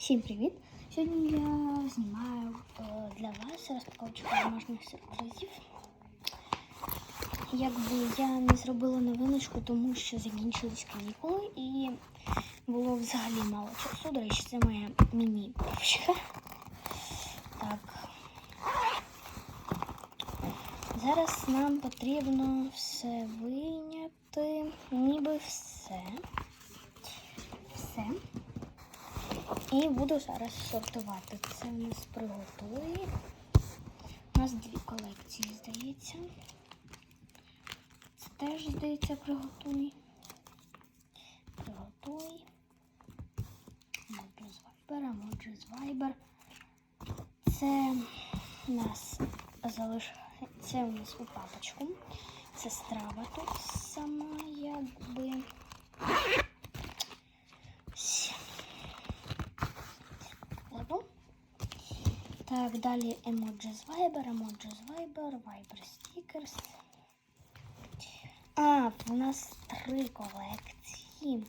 Всім привіт! Сьогодні я знімаю е, для вас розпаковочку домашніх сюрпризів. Якби я не зробила новиночку, тому що закінчились канікули і було взагалі мало часу. До речі, це моя міні-папочка. Так. Зараз нам потрібно все виняти, ніби все. Все. І буду зараз сортувати. Це у нас приготує. У нас дві колекції, здається. Це теж, здається, приготуй. Приготуй. Моджу з Viber, моджу з. Це у нас залиш... Це у нас у папочку. Це страва тут сама, якби. Ось. Ладно. Так, далі емоджі з Viber, емоджі з Viber, Viber Stickers. А, у нас три колекції.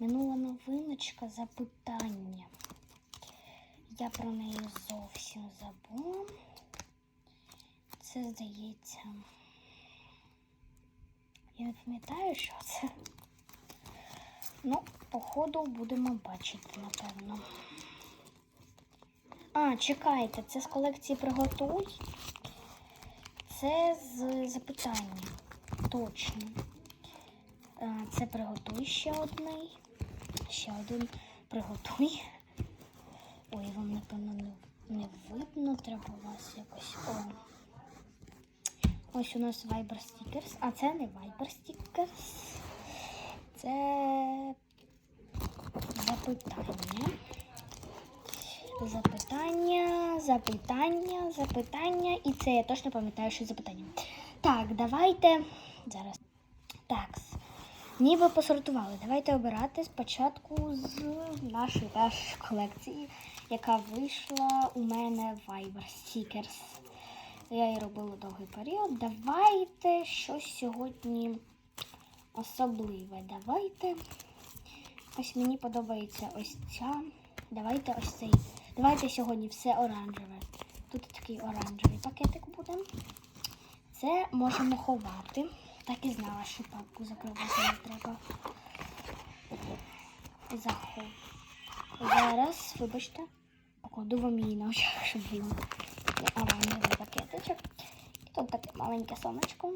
Минула новиночка запитання. Я про неї зовсім забула. Це здається. Я не пам'ятаю, що це. Ну, походу будемо бачити, напевно. А, чекайте, це з колекції приготуй. Це з запитання. Точно. Це приготуй ще одний. Ще один приготуй. Ой, вам, напевно, не, видно, треба у вас якось. О. Ось у нас Viber Stickers. А це не Viber Stickers. Це запитання. Запитання, запитання, запитання. І це я точно пам'ятаю, що запитання. Так, давайте. Зараз. Так. Ніби посортували. Давайте обирати спочатку з нашої теж колекції, яка вийшла у мене Viber Stickers. Я її робила довгий період. Давайте щось сьогодні особливе. Давайте. Ось мені подобається ось ця. Давайте ось цей. Давайте сьогодні все оранжеве. Тут такий оранжевий пакетик буде. Це можемо ховати. Так і знала, що папку закривати не треба. Захов. Зараз, вибачте, покладу вам її на очах, щоб він оранжевий пакетичок. І тут таке маленьке сонечко.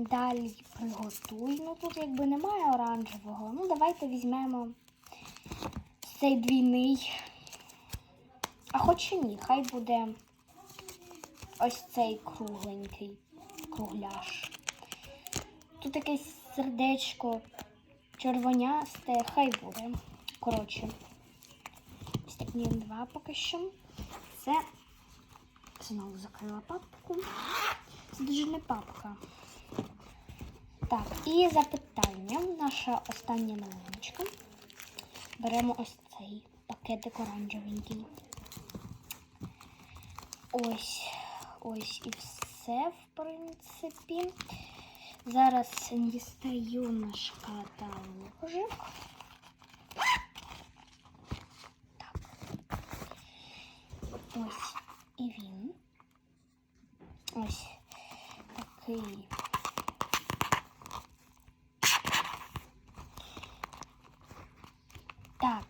Далі приготуй. Ну тут якби немає оранжевого. Ну давайте візьмемо цей двійний. А хоч і ні, хай буде ось цей кругленький кругляш. Тут якесь сердечко червонясте, хай буде. Коротше, ось так ні, два поки що. Це знову закрила папку. Це дуже не папка. Так, і запитання. Наша остання новиночка. Беремо ось цей пакетик оранжевенький. Ось, ось і все, в принципі. Зараз дістаю наш каталожик. Так. Ось і він. Ось такий. Так.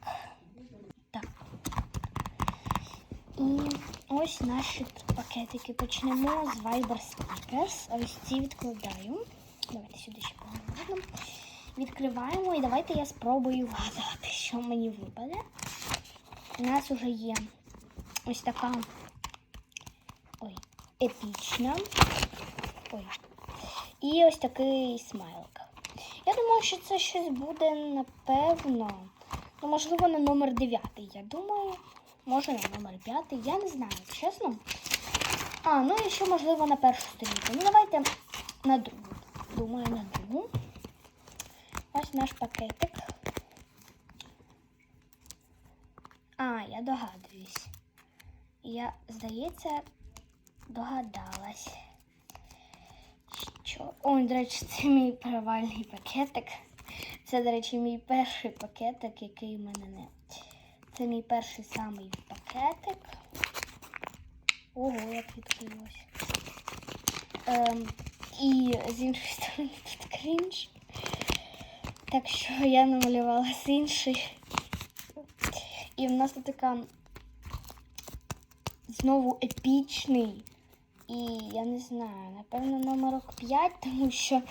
Так. І ось наші пакетики. Почнемо з Viber Stickers. Ось ці відкладаю. Давайте сюди ще поговоримо. Відкриваємо і давайте я спробую вгадати, що мені випаде. У нас вже є ось така ой, епічна. Ой. І ось такий смайлик. Я думаю, що це щось буде, напевно. Ну, можливо, на номер 9, я думаю. Може на номер 5. Я не знаю, чесно. А, ну і ще, можливо, на першу сторінку. Ну, давайте на другу. Думаю, на другу. Ось наш пакетик. А, я догадуюсь. Я, здається, догадалась. Що? Ой, до речі, це мій перевальний пакетик. Це, до речі, мій перший пакетик, який в мене не. Це мій перший самий пакетик. Ого, як відкрилось. Ем, і з іншої сторони тут крінж. Так що я намалювала з іншої. І в нас тут така знову епічний. І я не знаю, напевно, номерок 5, тому що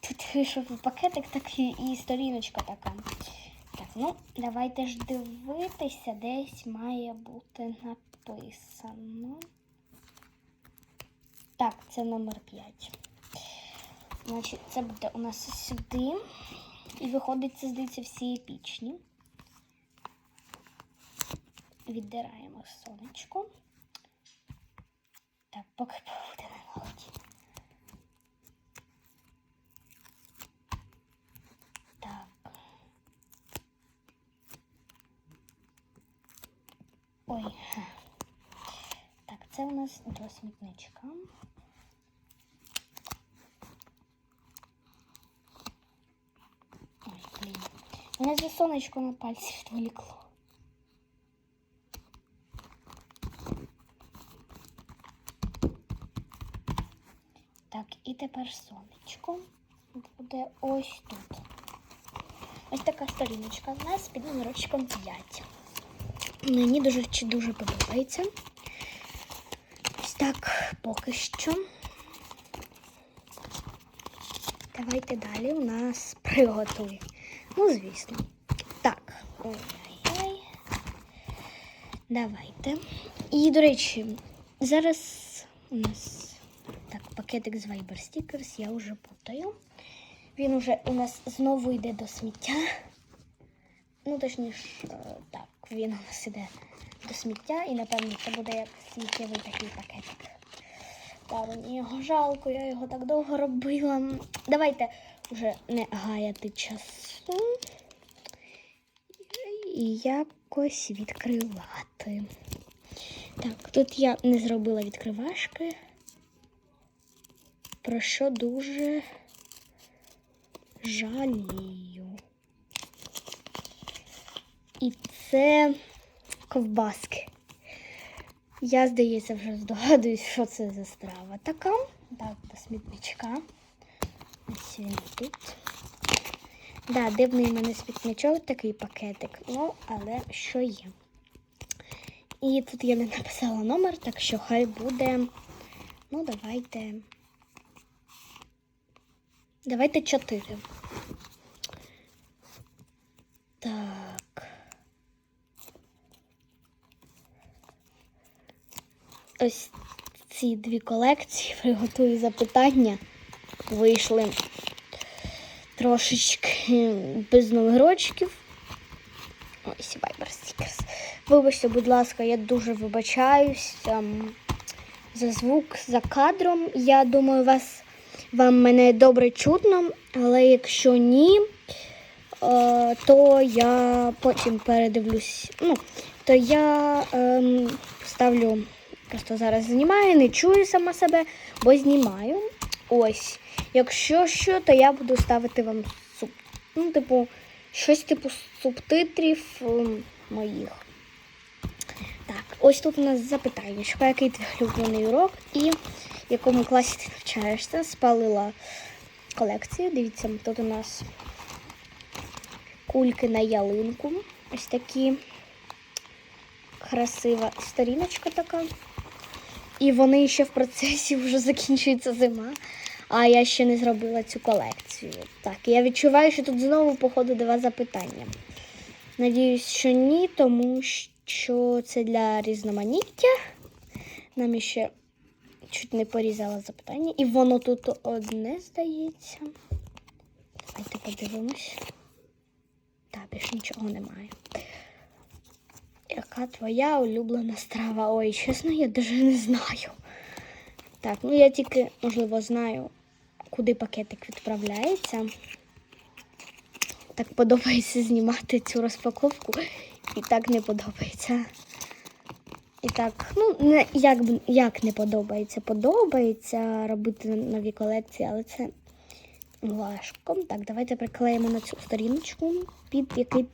тут вийшов пакетик такий і сторіночка така. Ну, давайте ж дивитися, десь має бути написано. Так, це номер 5. Значить, це буде у нас сюди. І виходить, це здається всі епічні. Віддираємо сонечко. Так, поки побуде на ногті. Так. Ой. га. Так, це у нас до смітничка. Ой, блін. Мене за сонечко на пальці відволікло. Так, і тепер сонечко буде ось тут. Ось така сторіночка в нас під номерочком 5. Мені дуже дуже подобається. Так поки що. Давайте далі у нас приготуй. Ну, звісно. Так. Ой-ой-ой. Давайте. І, до речі, зараз у нас так, пакетик з Viber Stickers я вже путаю. Він уже у нас знову йде до сміття. Ну, точніше, так, він у нас іде до сміття і, напевно, це буде як сміттєвий такий пакетик. Та мені його жалко, я його так довго робила. Давайте вже не гаяти часу і якось відкривати. Так, тут я не зробила відкривашки, про що дуже жалію. І це ковбаски. Я, здається, вже здогадуюсь, що це за страва така. Так, та смітничка. Ось він тут. Да, дивний в мене смітничок, такий пакетик. Ну, але що є? І тут я не написала номер, так що хай буде. Ну, давайте. Давайте чотири. Ось ці дві колекції приготую запитання. Вийшли трошечки без номерочків. Ось Viber Stickers. Вибачте, будь ласка, я дуже вибачаюсь за звук, за кадром. Я думаю, вас, вам мене добре чутно, але якщо ні, е, то я потім передивлюсь. Ну, то я ем, ставлю, просто зараз знімаю, не чую сама себе, бо знімаю. Ось. Якщо що, то я буду ставити вам суб... ну, типу, щось типу субтитрів ем, моїх. Так, ось тут у нас запитання, що який твій улюблений урок і в якому класі ти навчаєшся. Спалила колекцію. Дивіться, тут у нас кульки на ялинку. Ось такі красива сторіночка така. І вони ще в процесі вже закінчується зима. А я ще не зробила цю колекцію. Так, я відчуваю, що тут знову, походу, два запитання. Надіюсь, що ні, тому що це для різноманіття. Нам ще чуть не порізала запитання. І воно тут одне, здається. Давайте подивимось. Так, більше нічого немає. Яка твоя улюблена страва? Ой, чесно, я навіть не знаю. Так, ну я тільки, можливо, знаю, куди пакетик відправляється. Так подобається знімати цю розпаковку, і так не подобається. І так, ну, не, як, як не подобається, подобається робити нові колекції, але це важко. Так, давайте приклеїмо на цю сторіночку, під який.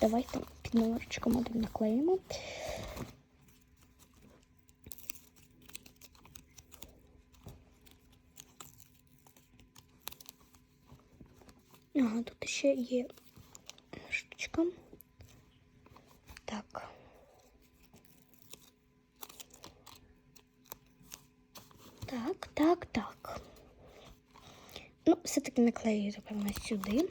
Давайте під номерчиком один наклеїмо. Ага, тут ще є штучка. Так. Так, так, так. Ну, все-таки наклею, напевно, сюди.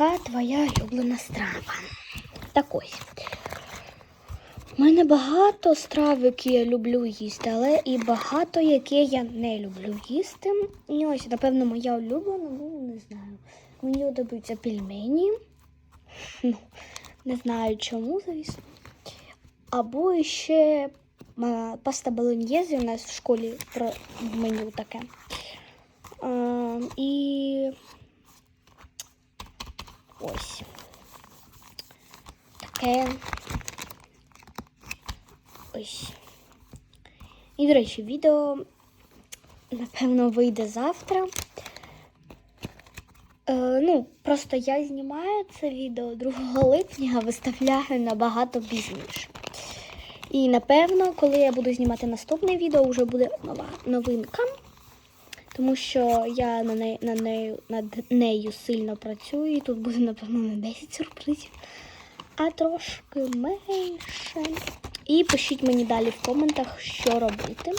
Яка твоя улюблена страва? Так ось. У мене багато страв, які я люблю їсти, але і багато, які я не люблю їсти. І ось, напевно, моя улюблена, ну не знаю. Мені подобаються пельмені. Ну, не знаю чому, звісно. Або ще паста болоньєзі у нас в школі про меню таке. А, і ось. Таке. Ось. І, до речі, відео, напевно, вийде завтра. Е, ну, просто я знімаю це відео 2 липня, виставляю набагато пізніше. І напевно, коли я буду знімати наступне відео, вже буде нова новинка. Тому що я на неї, на нею, над нею сильно працюю, і тут буде, напевно, не 10 сюрпризів, а трошки менше. І пишіть мені далі в коментах, що робити,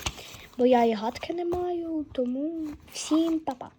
бо я і гадки не маю, тому всім па-па.